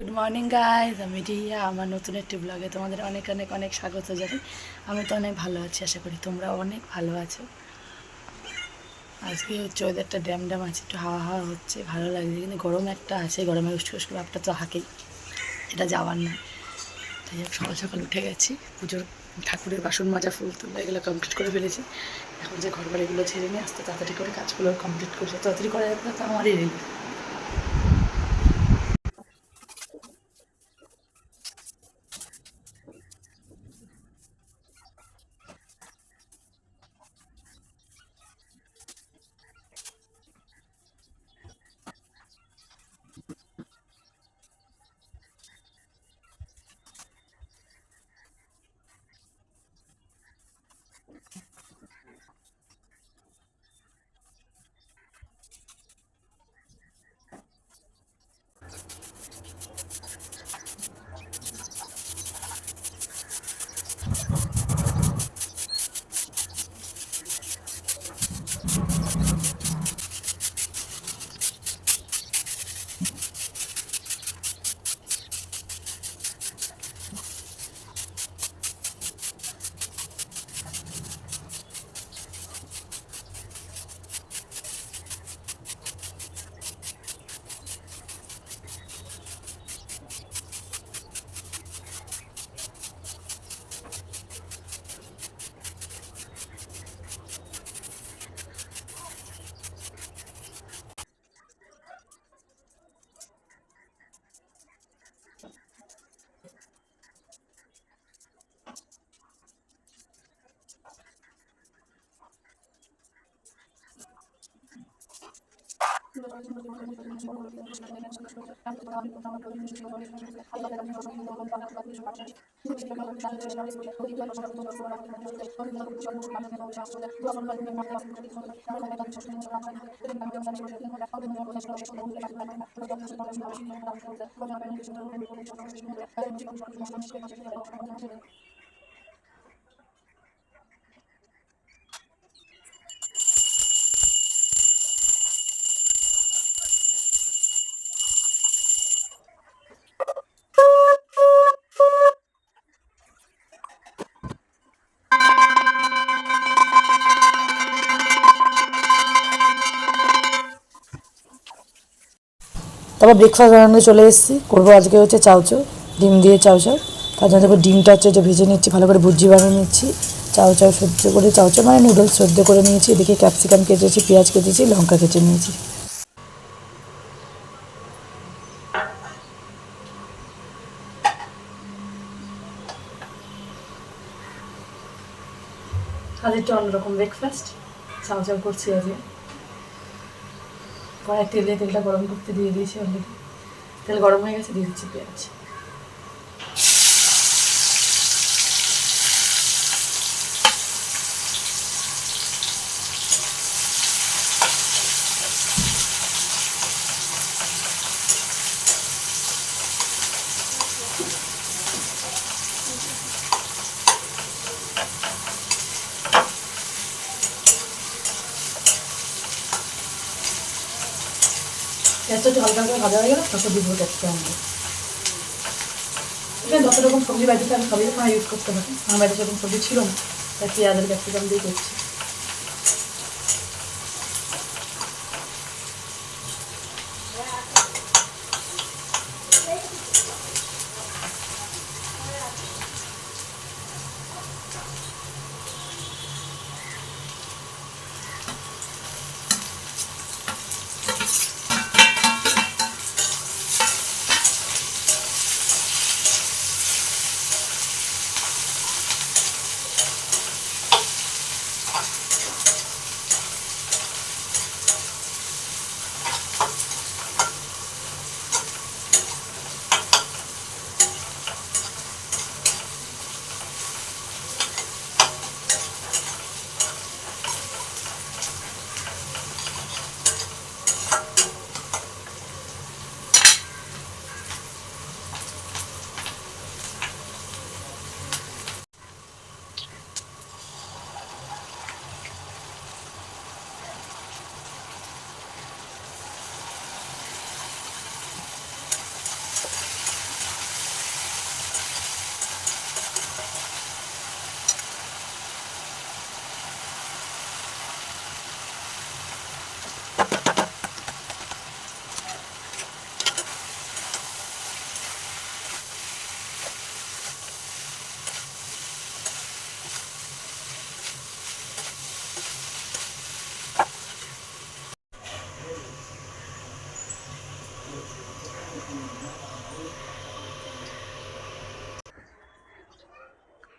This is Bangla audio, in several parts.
গুড মর্নিং গাইজ আমি রিয়া, আমার নতুন একটি ব্লগে তোমাদের অনেক অনেক অনেক স্বাগত জানাই। আমি তো অনেক ভালো আছি, আশা করি তোমরা অনেক ভালো আছো। আজকে হচ্ছে ওয়েদারটা ড্যাম ড্যাম আছে, একটু হাওয়া হাওয়া হচ্ছে, ভালো লাগছে। কিন্তু গরম একটা আছে, গরমে উস্কো উস্কো ভাবটা তো হাঁকেই। এটা যাওয়ার না তাই সকাল সকাল উঠে গেছি, পুজোর ঠাকুরের বাসন মাজা, ফুল তুলে এগুলো কমপ্লিট করে ফেলেছি। এখন যে ঘর বাড়িগুলো ছেড়ে নিয়ে আসতে তাড়াতাড়ি করে কাজগুলো কমপ্লিট করছে। তাড়াতাড়ি করা যাবে তো আমারই রিলিফ তারপর ব্রেকফাস্ট বানাতে চলে এসেছি। করব আজকে হচ্ছে চাউচাউ ডিম দিয়ে চাউচাউ তার জন্য ডিমটা হচ্ছে ভেজে নিচ্ছি, ভালো করে ভুজি বানিয়ে নিচ্ছি। চাউচাউ সহ্য করে চাউচাউ মানে নুডলস সহ্য করে নিয়েছি। এদিকে ক্যাপসিকাম কেটেছি, পেঁয়াজ কেটেছি, লঙ্কা কেটে নিয়েছি। আজ একটু অন্যরকম ব্রেকফাস্ট চাউচাউ করছি আজকে। কড়াই তেলে তেলটা গরম করতে দিয়ে দিয়েছি অলরেডি তেল গরম হয়ে গেছে, দিয়ে দিচ্ছি পেঁয়াজ। পেঁয়াজটা একটু হালকা হালকা ভাজা হয়ে গেলে, তারপর দিব ক্যাপসিকাম এখানে যত রকম সবজি বাড়িতে আমি সবই ইউজ করতে পারি। আমার বাড়িতে সবজি ছিল না, তাই পেঁয়াজের ক্যাপসিকাম দিয়ে করছি।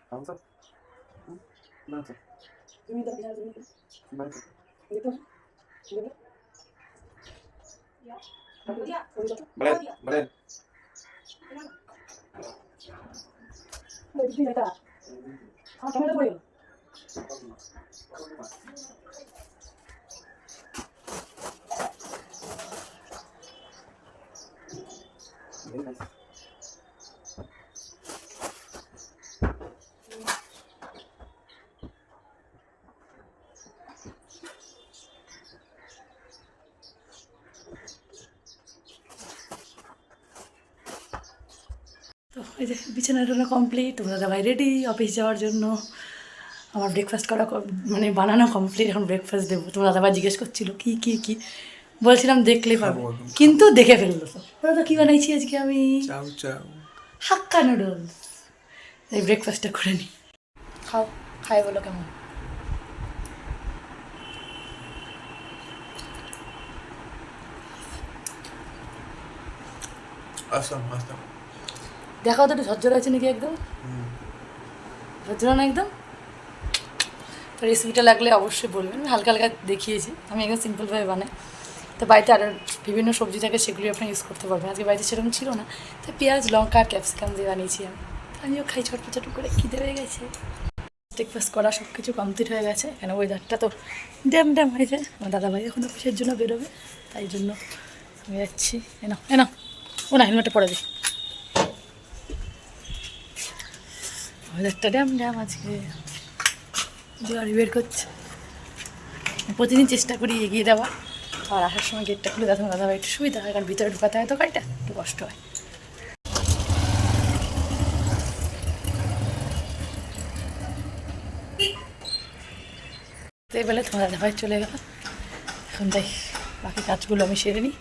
나오자. 응? 나오자. 좀이다 기다려 말해. 말해. 근데 아, 정말 버려. Very. এই যে বিছানাটা কমপ্লিট তোমরা দাদাভাই রেডি অফিস যাওয়ার জন্য। আমার ব্রেকফাস্ট করা মানে বানানো কমপ্লিট এখন ব্রেকফাস্ট দেবো। তোমরা দাদাভাই জিজ্ঞেস করছিল কি কি কি? বলছিলাম দেখলেই পাবো। কিন্তু দেখে ফেলল তো। তো কী বানাইছি আজকে আমি. হাক্কা নুডলস এই ব্রেকফাস্টটা করে নিই খাও খাই বলো কেমন? Awesome, awesome. দেখাও তো একটু ঝরঝর আছে নাকি একদম? ঝরঝর না একদম? তো রেসিপিটা লাগলে অবশ্যই বলবেন হালকা হালকা দেখিয়েছি। আমি একদম সিম্পলভাবে বানাই। তো বাড়িতে আরও বিভিন্ন সবজি থাকে সেগুলি আপনি ইউজ করতে পারবেন। আজকে বাড়িতে সেরকম ছিল না। তো পেঁয়াজ লঙ্কা আর ক্যাপসিকাম দিয়ে বানিয়েছি আমি। আমিও খাই ছোট ছোট করে খিদে হয়ে গেছে। ব্রেকফাস্ট করা সব কিছু কমপ্লিট হয়ে গেছে। কেন ওয়েদারটা তো ড্যাম ড্যাম হয়েছে আমার দাদাভাই এখন অফিসের জন্য বেরোবে তাই জন্য আমি যাচ্ছি। এনা এনা ও না হেলমেটটা পরে দিই ওয়েদারটা ড্যাম ড্যাম আজকে। গাড়ি বের করছে। প্রতিদিন চেষ্টা করি এগিয়ে দেওয়া। আর আসার সময় গেটটা খুলে দাদা দাদা একটু সুবিধা হয়, কারণ ভিতরে ঢুকাতে হয় তো গাড়িটা। একটু কষ্ট হয়। এবেলে তোমার দাদা ভাই চলে গেল। এখন তাই বাকি কাজগুলো আমি সেরে নিই।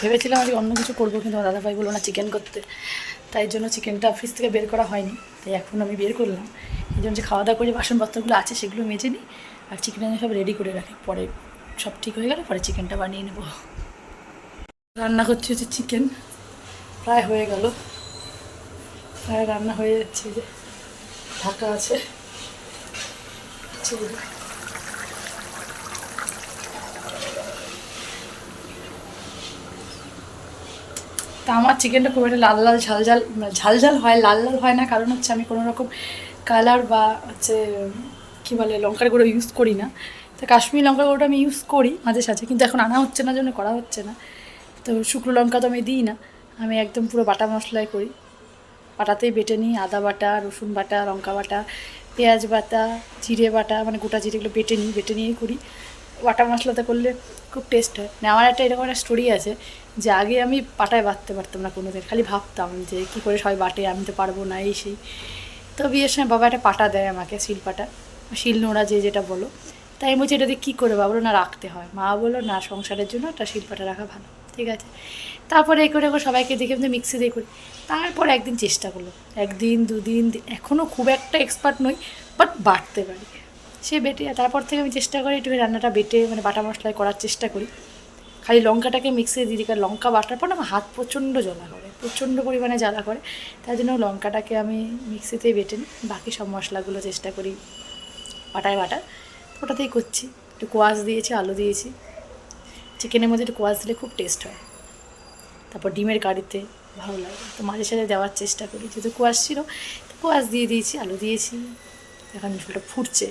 ভেবেছিলাম আজকে অন্য কিছু করব, কিন্তু আমার দাদাভাই বলল না, চিকেন করতে। তাই জন্য চিকেনটা ফ্রিজ থেকে বের করা হয়নি। তাই এখন আমি বের করলাম। এই জন্য যে খাওয়া দাওয়া করে বাসনপত্রগুলো আছে সেগুলো মেজে নিই আর চিকেন আমি সব রেডি করে রাখি। পরে সব ঠিক হয়ে গেলে পরে চিকেনটা বানিয়ে নেব। রান্না করছি হচ্ছে চিকেন। প্রায় হয়ে গেল। প্রায় রান্না হয়ে যাচ্ছে যে ঢাকা আছে। তা আমার চিকেনটা খুব একটা লাল লাল, ঝাল ঝাল মানে ঝাল ঝাল হয়, লাল লাল হয় না। কারণ হচ্ছে আমি কোনো রকম কালার বা হচ্ছে, কী বলে, লঙ্কার গুঁড়ো ইউজ করি না। তো কাশ্মীর লঙ্কার গুঁড়োটা আমি ইউজ করি মাঝে সাঝে, কিন্তু এখন আনা হচ্ছে না, জন্য করা হচ্ছে না। তো শুকনো লঙ্কা তো আমি দিই না, আমি একদম পুরো বাটা মশলাই করি। বাটাতেই বেটে নিই, আদা বাটা, রসুন বাটা, লঙ্কা বাটা, পেঁয়াজ বাটা, জিরে বাটা মানে গোটা জিরেগুলো বেটে নিই, বেটে নিয়েই করি। বাটা মশলাতে করলে খুব টেস্ট হয়। মানে আমার একটা এরকম একটা স্টোরি আছে যে আগে আমি পাটায় বাটতে পারতাম না কোনো দিন খালি ভাবতাম যে কী করে সবাই বাটে, আমি তো পারব না, এই সেই। তো বিয়ের সময় বাবা একটা পাটা দেয় আমাকে, শিল পাটা, শিল নোড়া যে যেটা বলো। তাই আমি বলছি, এটা দিয়ে কী করে বাবা না, রাখতে হয়। মা বলো না, সংসারের জন্য একটা শিল পাটা রাখা ভালো। ঠিক আছে? তারপরে এই করে সবাইকে দেখে আমি মিক্সি দিয়ে করি। তারপর একদিন চেষ্টা করল। একদিন, দুদিন এখনও খুব একটা এক্সপার্ট নই বাট বাড়তে পারি। সে বেটে তারপর থেকে আমি চেষ্টা করি একটু রান্নাটা বেটে মানে বাটা মশলায় করার চেষ্টা করি। খালি লঙ্কাটাকে মিক্সিতে দিয়ে দিই লঙ্কা বাটার পর আমার হাত প্রচণ্ড জ্বালা করে, প্রচণ্ড পরিমাণে জ্বালা করে। তাই জন্য লঙ্কাটাকে আমি মিক্সিতেই বেটে নিই। বাকি সব মশলাগুলো চেষ্টা করি বাটায় বাটা। ওটাতেই করছি। একটু কোয়াশ দিয়েছি, আলু দিয়েছি। চিকেনের মধ্যে একটু কোয়াশ দিলে খুব টেস্ট হয়। তারপর ডিমের কারিতে ভালো লাগে। তো মাঝে সাঝে দেওয়ার চেষ্টা করি। যেহেতু কোয়াশ ছিল কোয়াশ দিয়ে দিয়েছি, আলু দিয়েছি। এখন ফুটছে।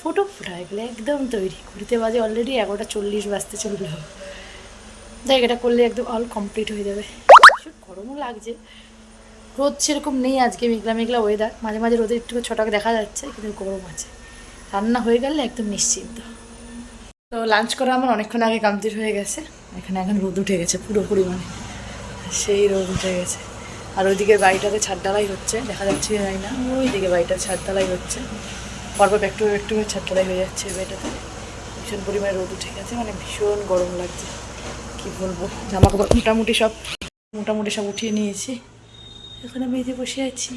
ফোটো ফোটা এগুলো একদম তৈরি। ঘুরিতে বাজে অলরেডি এগারোটা চল্লিশ বাজতে চলল। দেখ এটা করলে একদম অল কমপ্লিট হয়ে যাবে। গরমও লাগছে। রোদ সেরকম নেই আজকে, মেঘলা মেঘলা ওয়েদার মাঝে মাঝে রোদের একটু ছটাকে দেখা যাচ্ছে, কিন্তু গরম আছে। রান্না হয়ে গেলে একদম নিশ্চিন্ত। তো লাঞ্চ করা আমার অনেকক্ষণ আগে কমপ্লিট হয়ে গেছে। এখানে এখন রোদ উঠে গেছে পুরোপুরি মানে সেই রোদ উঠে গেছে। আর ওইদিকে বাড়িটাতে ছাদ ঢালাই হচ্ছে, দেখা যাচ্ছে না। ওইদিকে বাড়িটাতে ছাদ ঢালাই হচ্ছে। পরপর একটু একটু ছাদ ঢালাই হয়ে যাচ্ছে এই বাড়িটাতে ভীষণ পরিমাণে রোদ উঠে গেছে মানে ভীষণ গরম লাগছে। কি বলব? জামা কাপড় মোটামুটি সব মোটামুটি সব উঠিয়ে নিয়েছি। এখন আমি এই বসে আছি।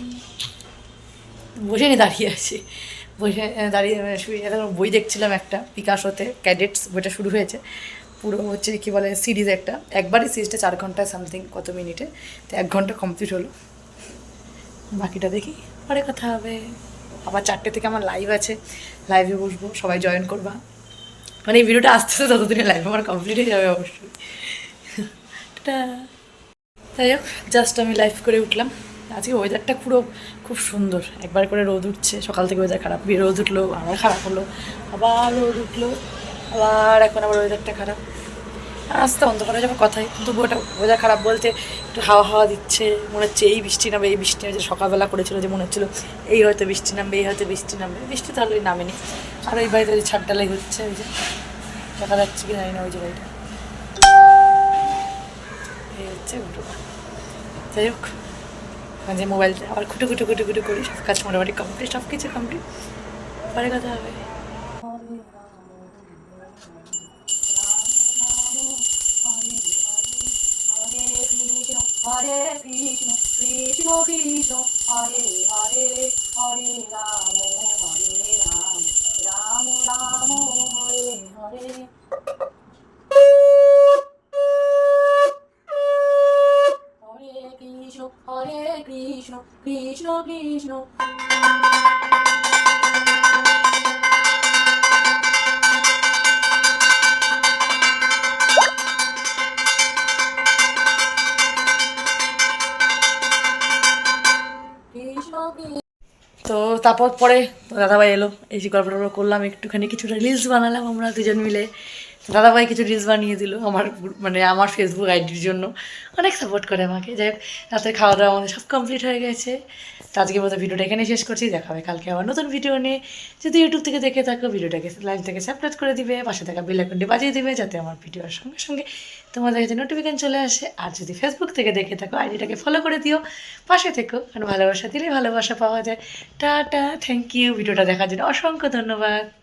বসে নি দাঁড়িয়ে আছি। বসে দাঁড়িয়ে আহ, শুয়ে এখন বই দেখছিলাম একটা পিকাশোতে ক্যাডেটস বইটা শুরু হয়েছে। পুরো হচ্ছে কী বলে সিরিজ একটা। একবারই সিরিজটা চার ঘণ্টা সামথিং কত মিনিটে। তো এক ঘণ্টা কমপ্লিট হলো। বাকিটা দেখি পরে কথা হবে। আবার চারটে থেকে আমার লাইভ আছে। লাইভে বসবো, সবাই জয়েন করবা। মানে এই ভিডিওটা আসতে আসতে ততদিনে লাইভ আমার কমপ্লিট হয়ে যাবে অবশ্যই। যাই হোক জাস্ট আমি লাইভ করে উঠলাম। আজকে ওয়েদারটা পুরো খুব সুন্দর। একবার করে রোদ উঠছে। সকাল থেকে ওয়েদার খারাপ। রোদ উঠল, আবার খারাপ হলো, আবার রোদ উঠল, আবার এখন আবার ওয়েদারটা খারাপ। আসতে অন্ধকারে যাবে, কথাই। কিন্তু ওটা ওয়েদার খারাপ বলতে একটু হাওয়া হাওয়া দিচ্ছে, মনে হচ্ছে এই বৃষ্টি নামবে, এই বৃষ্টি নামবে, যে সকালবেলা করেছিল যে মনে হচ্ছিল এই হয়তো বৃষ্টি নামবে, এই হয়তো বৃষ্টি নামবে, বৃষ্টি তাহলে ওই নামেনি। আর ওই বাড়িতে ওই ছাদ ডালাই হচ্ছে, ওই যে দেখা যাচ্ছে কি জানি না ওই যে বাড়িটা। এই হচ্ছে যাই হোক, মাঝে মোবাইলটা আবার খুঁটে খুঁটে খুঁটে খুঁটে করি, সব কাজ মোটামুটি কমপ্লিট সব কিছু কমপ্লিট পরে কথা হবে। কৃষ্ণ হরে হরে হরে রাম হরে রাম রাম রাম হরে হরে হরে কৃষ্ণ হরে কৃষ্ণ কৃষ্ণ কৃষ্ণ কৃষ্ণ তো তারপর পরে দাদাভাই এলো, এই যে গল্প করলাম, একটুখানি কিছুটা রিলস বানালাম আমরা দুজন মিলে। দাদাভাই কিছু রিলস বানিয়ে দিল আমার মানে আমার ফেসবুক আইডির জন্য। অনেক সাপোর্ট করে আমাকে। যাই হোক রাতে খাওয়া দাওয়া আমাদের সব কমপ্লিট হয়ে গেছে। তো আজকে মতো ভিডিওটা এখানে শেষ করছি। দেখা হবে কালকে আবার নতুন ভিডিও নিয়ে। যদি ইউটিউব থেকে দেখে থাকো, ভিডিওটাকে লাইভ থেকে সাবস্ক্রাইব করে দিবে। পাশে থাকা বেল আইকনটি বাজিয়ে দিবে, যাতে আমার ভিডিওর সঙ্গে সঙ্গে তোমাদের কাছে নোটিফিকেশন চলে আসে। আর যদি ফেসবুক থেকে দেখে থাকো আইডিটাকে ফলো করে দিও। পাশে থেকো। কারণ ভালোবাসা দিলে ভালোবাসা পাওয়া যায়। টাটা থ্যাংক ইউ ভিডিওটা দেখার জন্য অসংখ্য ধন্যবাদ।